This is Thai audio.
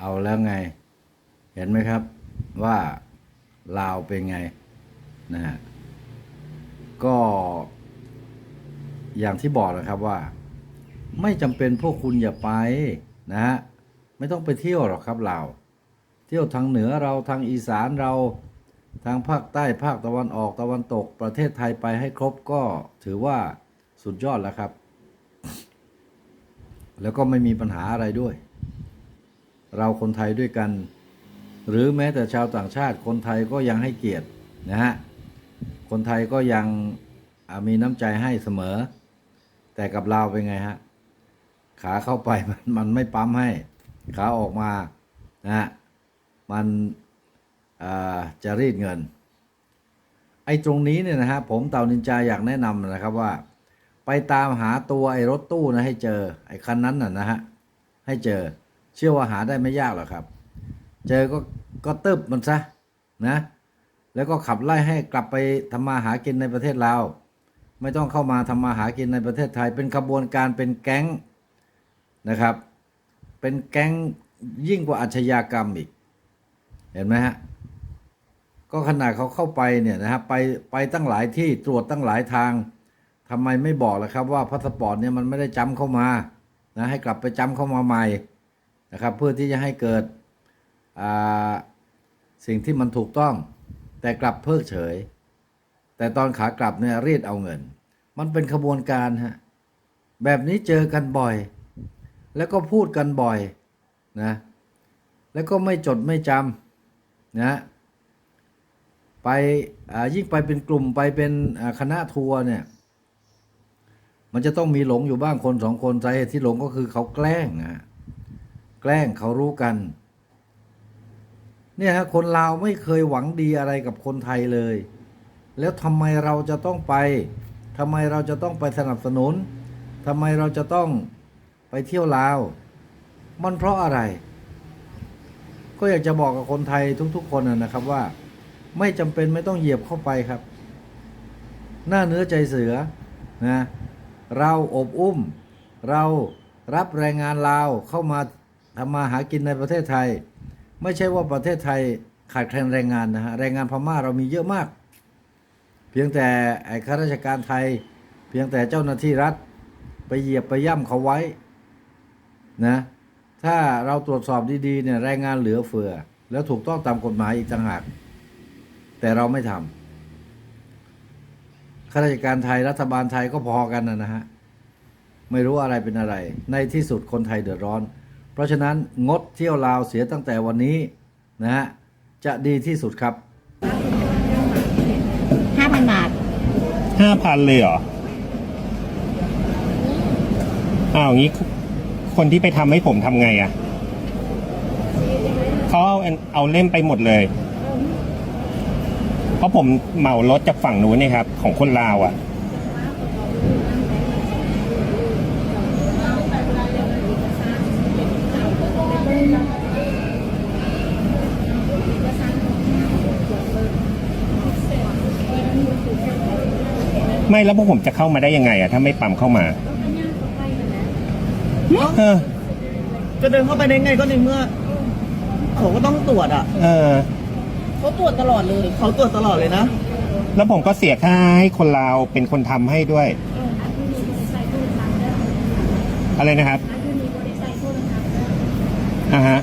เอาแล้วไง เห็นไหมครับว่าลาวเป็นไงนะฮะก็ อย่างที่บอกนะครับว่า ไม่จำเป็นพวกคุณอย่าไปนะฮะไม่ต้องไปเที่ยวหรอกครับลาวเที่ยวทางเหนือเราทางอีสานเราทางภาคใต้ภาคตะวันออกตะวันตกประเทศไทยไปให้ครบก็ถือว่าสุดยอดแล้วครับ แล้วก็ไม่มีปัญหาอะไรด้วย เราคนไทยด้วยกัน หรือแม้แต่ชาวต่างชาติคนไทยก็ยังให้เกียรตินะฮะคนไทยก็ยังมีน้ำใจให้เสมอ แต่กับเราเป็นไงฮะขาเข้าไปมันมันไม่ปั๊มให้ ขาออกมานะฮะมันจะรีดเงิน ไอ้ตรงนี้เนี่ยนะฮะผมเต่านินจาอยากแนะนำนะครับว่า ไปตามหาตัวไอ้รถตู้นะให้เจอ ไอ้คันนั้นน่ะนะฮะให้เจอ เชื่อว่าหาได้ไม่ยากหรอกครับ เจอก็ก็ตึบมันซะนะ แล้วก็ขับไล่ให้กลับไปทำมาหากินในประเทศลาวไม่ต้องเข้ามาทำมาหากินในประเทศไทย เป็นขบวนการเป็นแก๊งนะครับ เป็นแก๊งยิ่งกว่าอาชญากรรมอีก เห็นไหมฮะก็ขนาดเขาเข้าไปเนี่ยนะครับไปไปตั้งหลายที่ตรวจตั้งหลายทางทำไมไม่บอกล่ะครับว่าพาสปอร์ตเนี่ยมันไม่ได้จำเข้ามานะให้กลับไปจำเข้ามาใหม่ นะครับ เพื่อที่จะให้เกิดสิ่งที่มันถูกต้อง แต่กลับเพิกเฉย แต่ตอนขากลับเนี่ยรีดเอาเงิน มันเป็นขบวนการฮะแบบนี้เจอกันบ่อย แล้วก็พูดกันบ่อยนะแล้วก็ไม่จดไม่จำนะไปอ่ายิ่งไปเป็นกลุ่มไปเป็นคณะทัวร์เนี่ย มันจะต้องมีหลงอยู่บ้างคนสองคนสาเหตุที่หลงก็คือเขาแกล้งนะ แกล้งเขารู้กัน เนี่ยฮะคนลาวไม่เคยหวังดีอะไรกับคนไทยเลย แล้วทำไมเราจะต้องไปทำไมเราจะต้องไปสนับสนุนทำไมเราจะต้องไปเที่ยวลาว มันเพราะอะไร ก็อยากจะบอกกับคนไทยทุก ๆ คนนะครับว่า ไม่จำเป็นไม่ต้องเหยียบเข้าไปครับ หน้าเนื้อใจเสือนะเราอบอุ้ม เรารับแรงงานลาวเข้ามา ทำมาหากินในประเทศไทย ไม่ใช่ว่าประเทศไทยขาดแคลนแรงงานนะฮะแรงงานพม่าเรามีเยอะมาก เพียงแต่ไอ้ข้าราชการไทย เพียงแต่เจ้าหน้าที่รัฐ ไปเหยียบไปย่ำเขาไว้นะถ้าเราตรวจสอบดีๆเนี่ยแรงงานเหลือเฟือ แล้วถูกต้องตามกฎหมายอีกต่างหาก แต่เราไม่ทำข้าราชการไทยรัฐบาลไทยก็พอกันนะนะฮะไม่รู้อะไรเป็นอะไร ในที่สุดคนไทยเดือดร้อน เพราะฉะนั้นงดเที่ยวลาวเสียตั้งแต่วันนี้นะฮะจะดีที่สุดครับ ห้าพันบาท ห้าพันเลยเหรอ อ้าวงี้คนที่ไปทำให้ผมทำไงอะ่ะเขาเอาเอาเล่มไปหมดเลย เพราะผมเหมารถจากฝั่งนู้นเนี่ยครับ ของคนลาวอะ่ะ ไม่แล้วพวกผมจะเข้ามาได้ยังไงอะ่ะถ้าไม่ปั๊มเข้ามาเออจะเดินเข้าไปได้ไงก็ในเมื่อเขาก็ต้องตรวจอะ เออ เขาตรวจตลอดเลยเขาตรวจตลอดเลยนะ แล้วผมก็เสียค่าให้คนลาวเป็นคนทำให้ด้วย อะไรนะครับอ่าฮะ